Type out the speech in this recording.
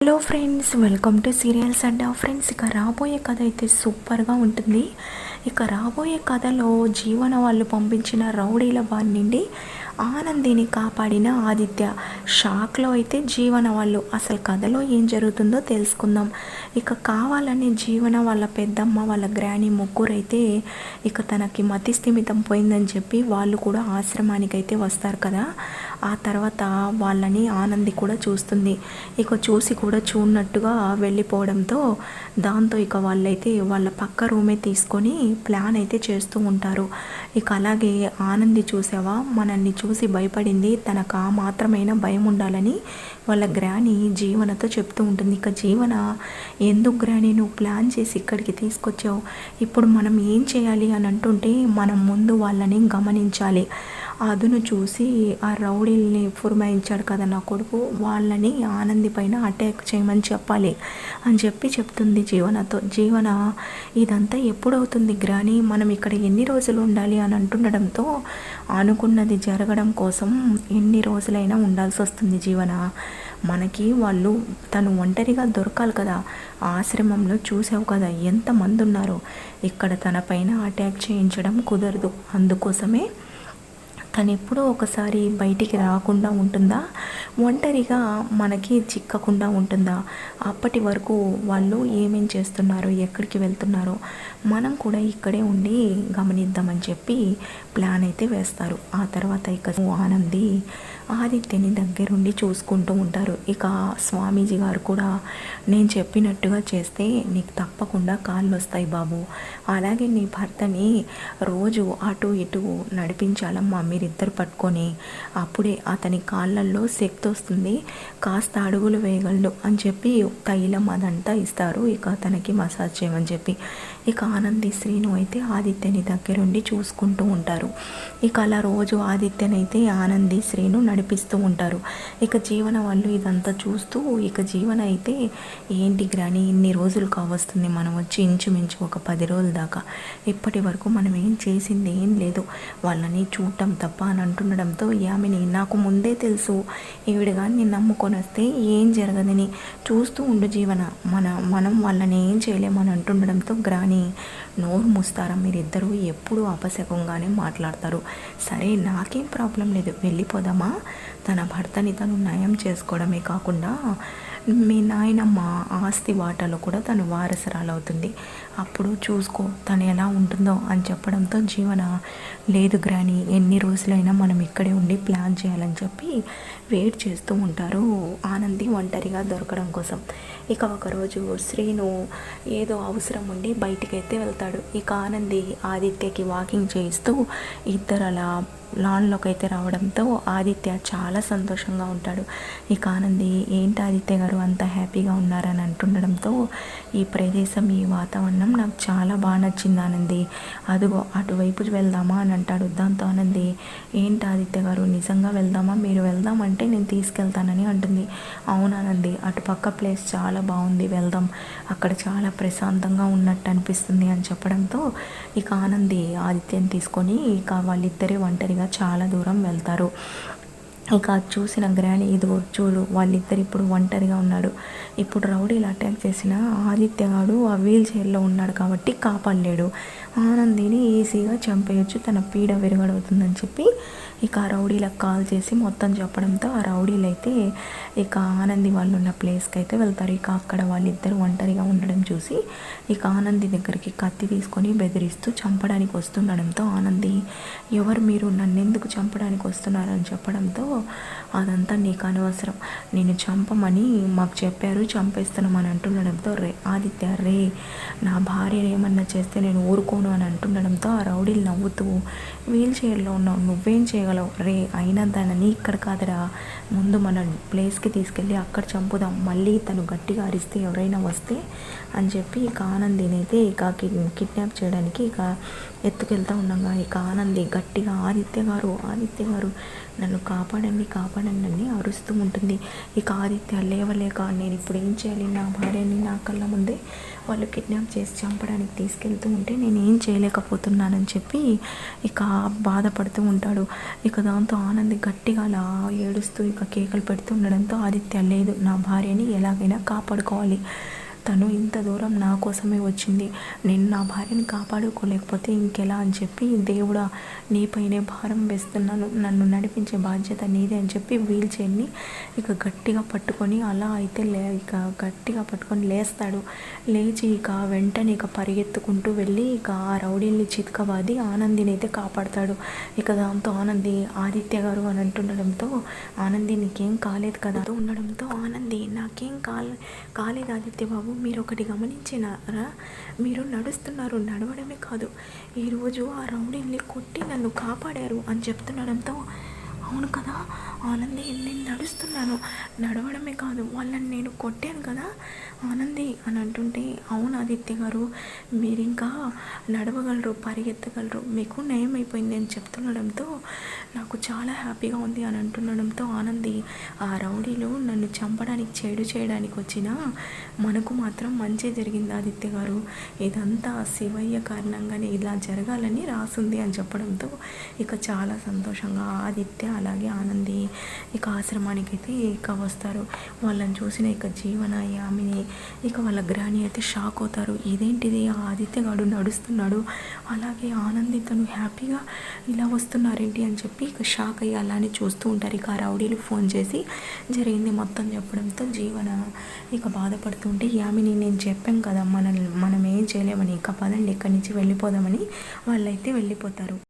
Hello friends welcome to serials Adda friends ఇక రాబోయే కథ అయితే సూపర్గా ఉంటుంది. ఇక రాబోయే కథలో జీవన వాళ్ళు పంపించిన రౌడీల బారి నుండి ఆనందిని కాపాడిన ఆదిత్య. షాక్లో అయితే జీవన వాళ్ళు అసలు కథలో ఏం జరుగుతుందో తెలుసుకుందాం. ఇక కావాలని జీవన వాళ్ళ పెద్దమ్మ వాళ్ళ గ్రాని ముగ్గురైతే ఇక తనకి మతి స్థిమితం పోయిందని చెప్పి వాళ్ళు కూడా ఆశ్రమానికి అయితే వస్తారు కదా. ఆ తర్వాత వాళ్ళని ఆనంది కూడా చూస్తుంది. ఇక చూసి కూడా చూడనట్టుగా వెళ్ళిపోవడంతో దాంతో ఇక వాళ్ళైతే వాళ్ళ పక్క రూమే తీసుకొని ప్లాన్ అయితే చేస్తూ ఉంటారు. ఇక అలాగే ఆనంది చూసావా? మనల్ని చూ చూసి భయపడింది. తనకు ఆ మాత్రమైన భయం ఉండాలని వాళ్ళ గ్రాని జీవనతో చెప్తూ ఉంటుంది. ఇక జీవన ఎందుకు గ్రాని నువ్వు ప్లాన్ చేసి ఇక్కడికి తీసుకొచ్చావు? ఇప్పుడు మనం ఏం చేయాలి? అని అంటుంటే మనం ముందు వాళ్ళని గమనించాలి. అదును చూసి ఆ రౌడీల్ని ఫుర్మాయించాడు కదా నా కొడుకు. వాళ్ళని ఆనంది పైన అటాక్ చేయమని చెప్పాలి అని చెప్పి చెప్తుంది జీవనతో. జీవన ఇదంతా ఎప్పుడవుతుంది గ్రాని? మనం ఇక్కడ ఎన్ని రోజులు ఉండాలి అని అంటుండడంతో అనుకున్నది జరగడం కోసం ఎన్ని రోజులైనా ఉండాల్సి వస్తుంది జీవన. మనకి వాళ్ళు తను ఒంటరిగా దొరకాలి కదా. ఆశ్రమంలో చూసావు కదా ఎంతమంది ఉన్నారో ఇక్కడ తన పైన అటాక్ చేయించడం కుదరదు. అందుకోసమే తను ఎప్పుడో ఒకసారి బయటికి రాకుండా ఉంటుందా? ఒంటరిగా మనకి చిక్కకుండా ఉంటుందా? అప్పటి వరకు వాళ్ళు ఏమేం చేస్తున్నారో ఎక్కడికి వెళ్తున్నారో మనం కూడా ఇక్కడే ఉండి గమనిద్దామని చెప్పి ప్లాన్ అయితే వేస్తారు. ఆ తర్వాత ఇక ఆనంది ఆదిత్యని దగ్గరుండి చూసుకుంటూ ఉంటారు. ఇక స్వామీజీ గారు కూడా నేను చెప్పినట్టుగా చేస్తే నీకు తప్పకుండా కాళ్ళు వస్తాయి బాబు. అలాగే నీ భర్తని రోజు అటు ఇటు నడిపించాలమ్మా మీరిద్దరు పట్టుకొని. అప్పుడే అతని కాళ్ళల్లో శక్తి వస్తుంది. కాస్త అడుగులు వేయగలడు అని చెప్పి తైలం అదంతా ఇస్తారు. ఇక తనకి మసాజ్ చేయమని చెప్పి. ఇక ఆనంది శ్రీను అయితే ఆదిత్యని దగ్గరుండి చూసుకుంటూ ఉంటారు. ఇక అలా రోజు ఆదిత్యనైతే ఆనంది శ్రీను నడిపిస్తూ ఉంటారు. ఇక జీవన వాళ్ళు ఇదంతా చూస్తూ ఇక జీవన అయితే ఏంటి గ్రాని ఇన్ని రోజులు కావస్తుంది మనం వచ్చి ఇంచుమించు ఒక పది రోజుల దాకా. ఇప్పటి వరకు మనం ఏం చేసింది ఏం లేదు. వాళ్ళని చూడటం తప్ప అని అంటుండడంతో యామిని నాకు ముందే తెలుసు. ఈవిడ కానీ నమ్ముకొని వస్తే ఏం జరగదని. చూస్తూ ఉండు జీవన. మన మనం వాళ్ళని ఏం చేయలేమని అంటుండడంతో గ్రాని నోరు మూస్తారా? మీరిద్దరూ ఎప్పుడూ అపశకంగానే మాట్లాడతారు. సరే నాకేం ప్రాబ్లం లేదు. వెళ్ళిపోదామా? తన భర్తని తను నయం చేసుకోవడమే కాకుండా మీ నాయనమ్మ ఆస్తి వాటాలో కూడా తను వారసరాలు అవుతుంది అప్పుడు చూసుకో తను ఎలా ఉంటుందో అని చెప్పడంతో జీవన లేదు గ్రాని ఎన్ని రోజులైనా మనం ఇక్కడే ఉండి ప్లాన్ చేయాలని చెప్పి వెయిట్ చేస్తూ ఉంటారు ఆనంది ఒంటరిగా దొరకడం కోసం. ఇక ఒకరోజు శ్రీను ఏదో అవసరం ఉండి బయటికి అయితే వెళ్తాడు. ఇక ఆనంది ఆదిత్యకి వాకింగ్ చేయిస్తూ ఇద్దరు అలా లాన్లోకి అయితే రావడంతో ఆదిత్య చాలా సంతోషంగా ఉంటాడు. ఇక ఆనంది ఏంటి ఆదిత్య గారు అంత హ్యాపీగా ఉన్నారని అంటుండడంతో ఈ ప్రదేశం ఈ వాతావరణం నాకు చాలా బాగా నచ్చింది ఆనంది. అదిగో అటువైపు వెళ్దామా? అని అంటాడు. దాంతో ఆనంది ఏంటి ఆదిత్య గారు నిజంగా వెళ్దామా? మీరు వెళ్దామంటే నేను తీసుకెళ్తానని అంటుంది. అవునానంది అటుపక్క ప్లేస్ చాలా బాగుంది వెళ్దాం. అక్కడ చాలా ప్రశాంతంగా ఉన్నట్టు అనిపిస్తుంది అని చెప్పడంతో ఇక ఆనంది ఆదిత్యని తీసుకొని ఇక వాళ్ళిద్దరే ఒంటరిగా చాలా దూరం వెళ్తారు. ఇక చూసిన గ్రాని ఇదిగో చూడు వాళ్ళిద్దరు ఇప్పుడు ఒంటరిగా ఉన్నాడు. ఇప్పుడు రౌడీలు అటాక్ చేసిన ఆదిత్య గాడు ఆ వీల్ చైర్లో ఉన్నాడు కాబట్టి కాపాడలేడు. ఆనందిని ఈజీగా చంపేయచ్చు తన పీడ విరగడవుతుందని చెప్పి ఇక ఆ రౌడీలకు కాల్ చేసి మొత్తం చెప్పడంతో ఆ రౌడీలు అయితే ఇక ఆనంది వాళ్ళు ఉన్న ప్లేస్కి అయితే వెళ్తారు. ఇక అక్కడ వాళ్ళిద్దరు ఒంటరిగా ఉండడం చూసి ఇక ఆనంది దగ్గరికి కత్తి తీసుకొని బెదిరిస్తూ చంపడానికి వస్తుండడంతో ఆనంది ఎవరు మీరు? నన్ను ఎందుకు చంపడానికి వస్తున్నారని చెప్పడంతో అదంతా నీకు అనవసరం. నేను చంపమని మాకు చెప్పారు చంపేస్తున్నామని అంటుండడంతో రే ఆదిత్య రే నా భార్య ఏమన్నా చేస్తే నేను ఊరుకోను అని అంటుండడంతో ఆ రౌడీలు నవ్వుతూ వీల్ చైర్లో ఉన్నావు నువ్వేం చేయగలవు? రే అయినా దానిని ఇక్కడ కాదురా ముందు మన ప్లేస్కి తీసుకెళ్ళి అక్కడ చంపుదాం మళ్ళీ తను గట్టిగా అరిస్తే ఎవరైనా వస్తే అని చెప్పి ఇక ఆనందిని అయితే ఇక కిడ్నాప్ చేయడానికి ఇక ఎత్తుకెళ్తా ఉండగా. ఇక ఆనంది గట్టిగా ఆదిత్య గారు ఆదిత్య గారు నన్ను కాపాడండి కాపాడండి అని అరుస్తూ ఉంటుంది. ఇక ఆదిత్య లేవలేక నేను ఇప్పుడు ఏం చేయాలి? నా భార్యని నా కళ్ళ ముందే వాళ్ళు కిడ్నాప్ చేసి చంపడానికి తీసుకెళ్తూ ఉంటే నేను ఏం చేయలేకపోతున్నానని చెప్పి ఇక బాధపడుతూ ఉంటాడు. ఇక దాంతో ఆనంది గట్టిగా అలా ఏడుస్తూ ఇక కేకలు పెడుతూ ఉండడంతో ఆదిత్య లేదు నా భార్యని ఎలాగైనా కాపాడుకోవాలి. తను ఇంత దూరం నా కోసమే వచ్చింది. నేను నా భార్యని కాపాడుకోలేకపోతే ఇంకెలా అని చెప్పి దేవుడా నీపైనే భారం వేస్తున్నాను. నన్ను నడిపించే బాధ్యత నీదే అని చెప్పి వీల్ చైర్ని ఇక గట్టిగా పట్టుకొని అలా అయితే లే ఇక గట్టిగా పట్టుకొని లేస్తాడు. లేచి ఇక వెంటనే ఇక పరిగెత్తుకుంటూ వెళ్ళి ఇక ఆ రౌడీల్ని చితకబాది ఆనందిని అయితే కాపాడతాడు. ఇక దాంతో ఆనంది ఆదిత్య గారు అని అంటుండడంతో ఆనంది నీకేం కాలేదు కదా? ఉండడంతో ఆనంది నాకేం కాలే కాలేదు ఆదిత్య బాబు. మీరు ఒకటి గమనించినారా? మీరు నడుస్తున్నారు నడవడమే కాదు. ఈరోజు ఆ రౌడీని కొట్టి నన్ను కాపాడారు అని చెప్తుండడంతో అవును కదా? ఆనంది నేను నడుస్తున్నాను. నడవడమే కాదు వాళ్ళని నేను కొట్టాను కదా? ఆనంది అని అంటుంటే అవును ఆదిత్య గారు మీరు ఇంకా నడవగలరు పరిగెత్తగలరు మీకు నయం అయిపోయింది అని చెప్తుండడంతో నాకు చాలా హ్యాపీగా ఉంది అని అంటుండడంతో ఆనంది ఆ రౌడీలు నన్ను చంపడానికి చేడు చేయడానికి వచ్చిన మనకు మాత్రం మంచి జరిగింది ఆదిత్య గారు. ఇదంతా శివయ్య కారణంగానే ఇలా జరగాలని రాసుంది అని చెప్పడంతో ఇక చాలా సంతోషంగా ఆదిత్య అలాగే ఆనంది ఇక ఆశ్రమానికి అయితే ఇక వస్తారు. వాళ్ళని చూసిన ఇక జీవన యామిని ఇక వాళ్ళ గ్రాని అయితే షాక్ అవుతారు. ఇదేంటిది? ఆదిత్యగాడు ఆదిత్య గాడు నడుస్తున్నాడు. అలాగే ఆనంది తను హ్యాపీగా ఇలా వస్తున్నారేంటి అని చెప్పి ఇక షాక్ అయ్యి అలానే చూస్తూ ఉంటారు. ఇక రౌడీలు ఫోన్ చేసి జరిగింది మొత్తం చెప్పడంతో జీవన ఇక బాధపడుతుంటే యామిని నేను చెప్పాం కదా మన మనం ఏం చేయలేమని ఇక పదండి ఇక్కడి నుంచి వెళ్ళిపోదామని వాళ్ళైతే వెళ్ళిపోతారు.